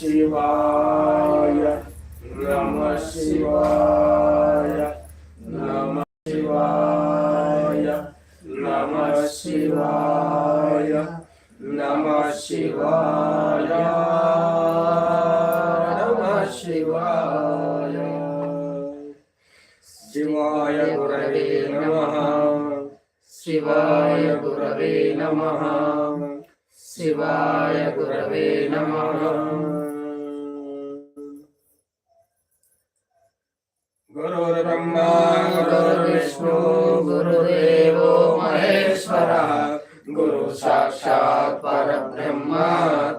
శివాయ నమ శివాయ నమ శివాయ నమ శివాయ నమ శివాయ నమ శివాయ శివాయ గురవే నమః శివాయ గురవే నమ శివాయ గురవే నమ गुरुर्ब्रह्मा, गुरुर्विष्णु, गुरुदेव महेश्वरः। गुरु साक्षात् परब्रह्म,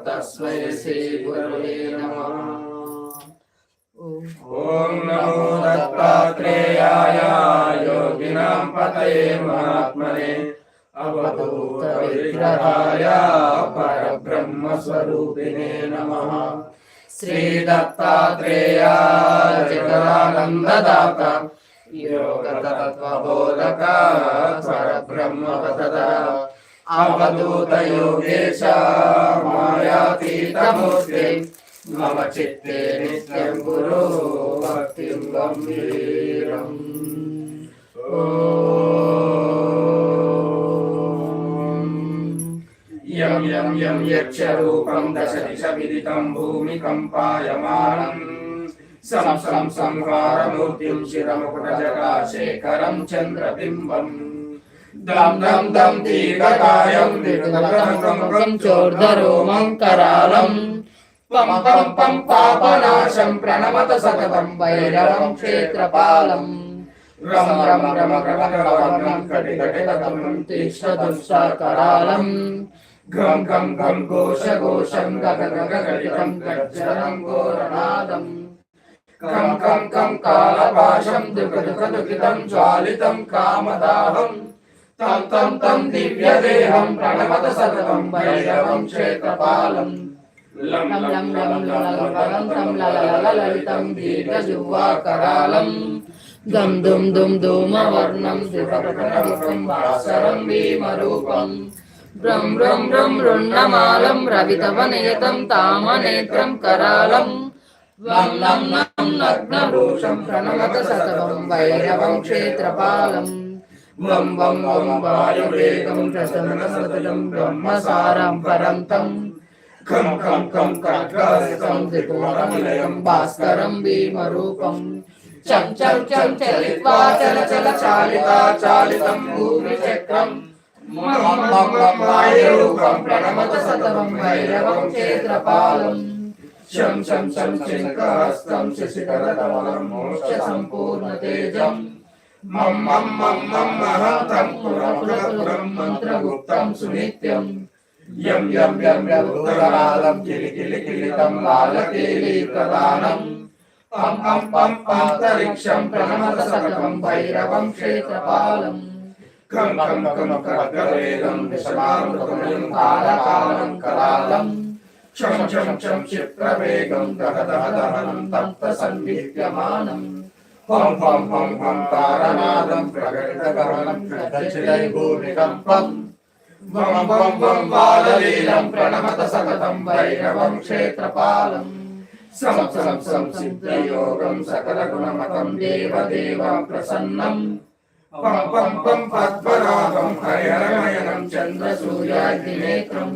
तस्मै श्री गुरुवे नमः। ॐ नमो दत्तात्रेयाय योगिनां पतये महात्मने, अवधूतविग्रहाय परब्रह्मस्वरूपिणे नमः। స్వరూపిణే నమః శ్రీ దత్తాత్రేయ జగదానందదాత యోగ తత్వబోధక పరబ్రహ్మ పదద అవధూత యోగేశ మాయాతీతమూర్తి యం యం యం యక్షరూపం దశ దిశ విదితం భూమికంపాయమానం సం సం సంహారమూర్తిం శిరముకుటజగాశేఖరం చంద్రబింబం దం దం దం దీర్ఘకాయం వికృతం చోర్ధరోమం కరాళం పం పం పం పాపనాశం ప్రణమత సతతం భైరవం క్షేత్రపాలం రమ రమ రమ రమ రమ కటి కటి కటం తీక్ష్ణదుంసాకరాళం గం గం గం ఘోష ఘోషఘోషం గగగగగడితం గజ్జరం ఘోరనాదం కం కం కం కాలపాశం దుఃఖ దుఃఖ దుఃఖితం జ్వాలితం కామదాహం తం తం తం దివ్యదేహం ప్రణమత సతతం భైరవం క్షేత్రపాలం లం లం లం లం లం తం లలలలలితం దీర్ఘజువాకరాళం దం దుం దుం బ్రం బ్రం బ్రం రుణమాలం రవితవనియతం తామనేత్రం కరాళం. లం లం నగ్నభూషం ప్రణమత సతవం వైరవం క్షేత్రపాలం. వం వం వం వాయువేగం ప్రసన్నసతతం బ్రహ్మసారం పరం తం త్రిపురనిలయం భాస్కరం భీమరూపం. చం చం చం చలిత్వా చల చల చాలితా చాలితం భూమి చక్రం. మం ప్రణమత సతవం వైరవం క్షేత్రపాలం శం శం శం శశికరతమలం మోక్ష సంపూర్ణ తేజం మం మం మం మం మంత్రగుప్తం సునిత్యం. యం యం యం యం ఉత్తరాలం కిలి కిలి కిలితం లాలకేలి ప్రధానం. పం పం పం పాంతరిక్షం ప్రణమత సతతం భైరవం క్షేత్రపాలం. కం కం కం కాలకాలం కరాలం క్షం క్షం క్షం క్షిప్రవేగం దహ తప్త సంవిద్యమానం పం పం పం పం తారనాదం ప్రకటిత గమనం ప్రదక్షిణై భూమికంపం వం వం వం బాలలీలం ప్రణమత సతతం వైరవం క్షేత్రపాలం సిద్ధయోగం సకల గుణమతం దేవదేవం ప్రసన్నం. పం పం పం పద్మనాభం హరిహరమయనం చంద్ర సూర్యాగ్నినేత్రం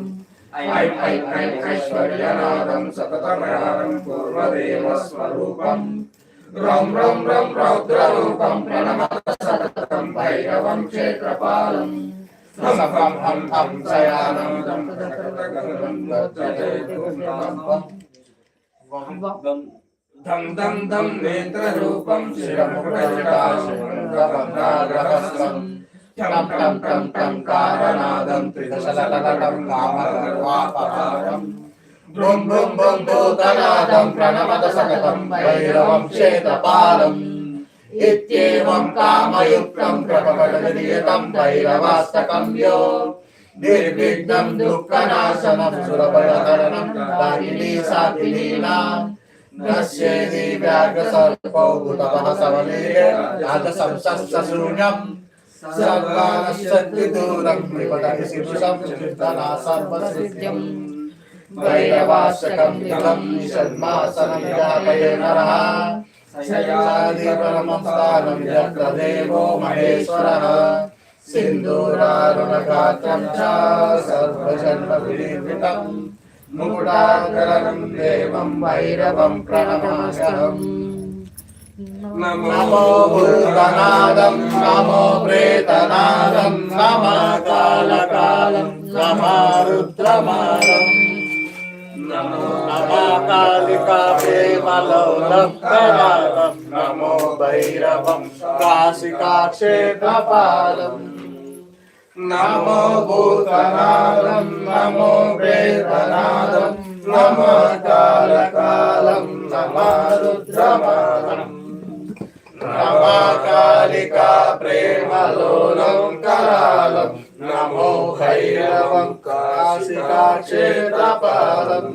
ఐ ఐ ఐ ఐశ్వర్యనాదం సతతమయానం పూర్వదేవ స్వరూపం రం రం రం రౌద్రరూపం ప్రణమత సతతం భైరవం క్షేత్రపాలం హం హం హం హం ధం ధం ధం నేత్రరూపం శిరముఖజటాశంకరహస్తం టం టం టం టం కారణాదం త్రిదశలకటం కామగర్వాపహారం బృం బృం బృం భూతనాదం ప్రణమత సకతం భైరవం క్షేత్రపాలం. ఇత్యేవం కామయుక్తం ప్రకటనియతం భైరవాస్తకం యో. నిర్విఘ్నం దుఃఖనాశనం సురభయహరణం దారిణీ సాధినీనా व्याघ्रसर्पौतमः सबलेन नादसंसस्तशून्यम् सर्वानश्चन्ति दूरम् विपदति शिरुषम् चिन्तना सर्वसृत्यम् वैरवाशकम् इदम् शर्मासनम् व्यापये नरः शय्यादिपरमं स्थानं यत्र देवो महेश्वरः सिन्दूरारुणगात्रम् च सर्वजन्मविनिर्मितम् ముకుటాకరం దేవం వైరవం ప్రణమాగం నమో భూతనాదం నమో ప్రేతనాదం నమా కాలకాలం నమా రుద్రమాలం నమో నమా కాళికా నమో భైరవం కాశికాక్షేత్రపాదం నమో భూతనాదం నమో వేదనాదం నమ కాలకాలం నమ రుద్రమాదం నమ కాళికా ప్రేమలోలం కరాలం నమో భైరవం కాశికా క్షేత్రపాలం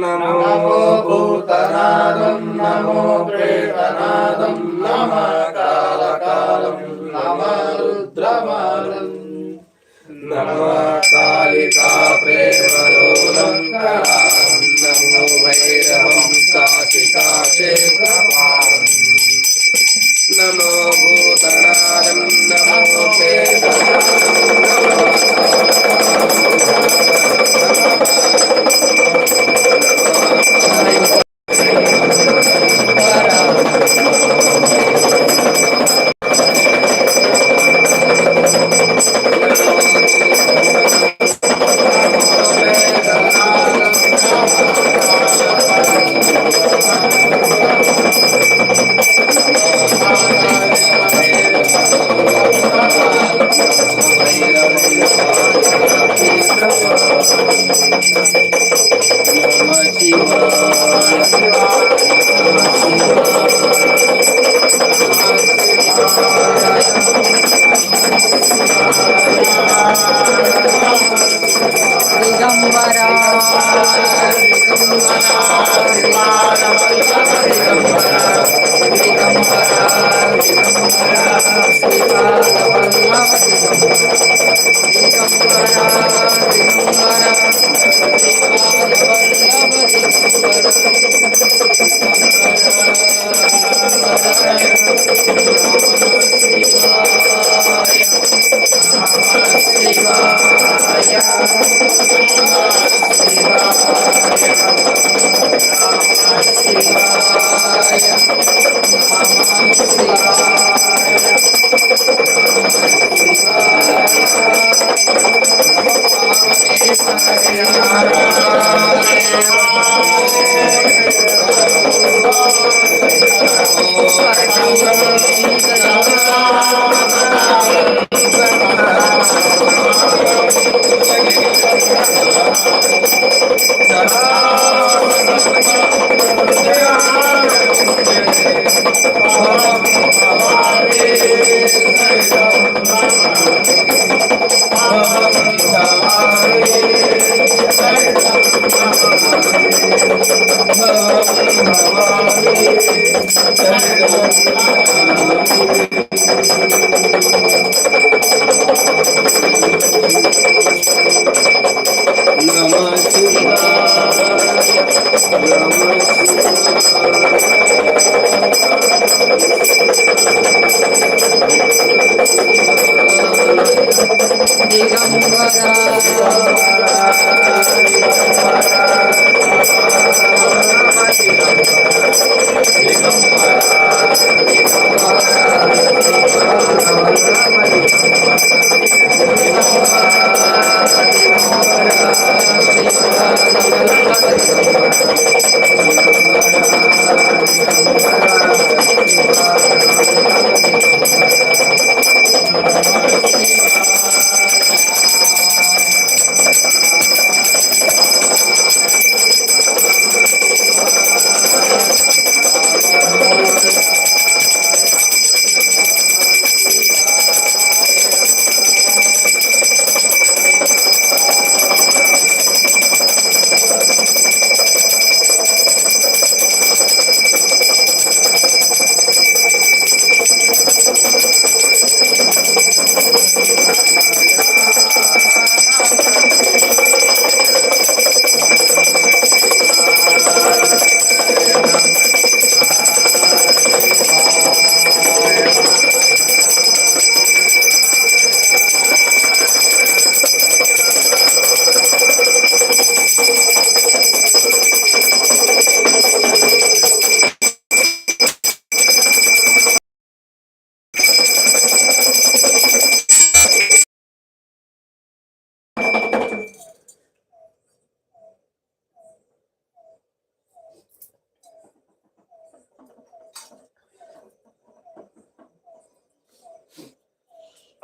నమో భూతనాదం నమో ప్రేతనాదం నమ Amen.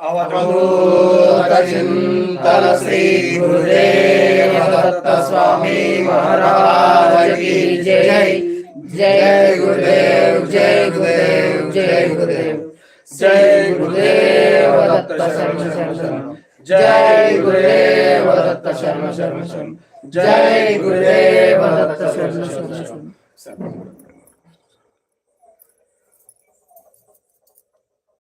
अवधूतचिन्तन श्रीगुरुदेवदत्तस्वामी महाराज की जय जय गुरुदेव जय गुरुदेव जय गुरुदेव जय गुरुदेव दत्त शर्म शर्म शर्म जय गुरुदेव दत्त शर्म शर्म शर्म जय गुरुदेव दत्त शर्म शर्म शर्म